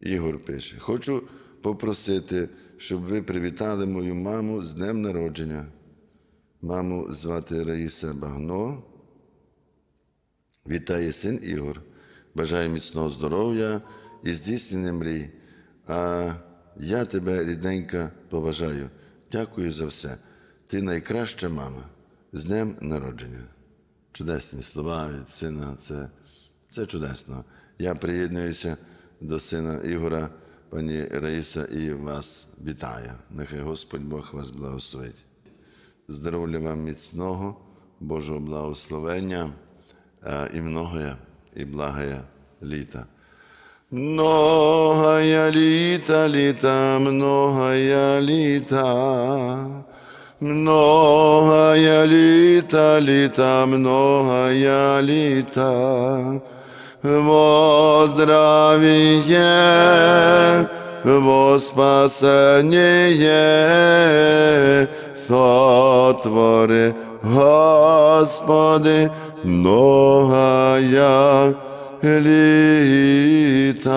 Ігор пише: Хочу попросити, щоб ви привітали мою маму з днем народження. Маму звати Раїса Багно. Вітає син Ігор. Бажаю міцного здоров'я і здійснення мрій. А я тебе, рідненька, поважаю. Дякую за все. Ти найкраща мама. З днем народження. Чудесні слова від сина. Це, це чудесно. Я приєднуюся до сина Ігора, пані Раїса, і вас вітаю. Нехай Господь Бог вас благословить. Здоров'я вам міцного, Божого благословення і многое, і благая літа. Многая літа, літа, многая літа. Многая літа, літа, многая літа. Во здравие, во спасение, сотвори, Господи, многая літа.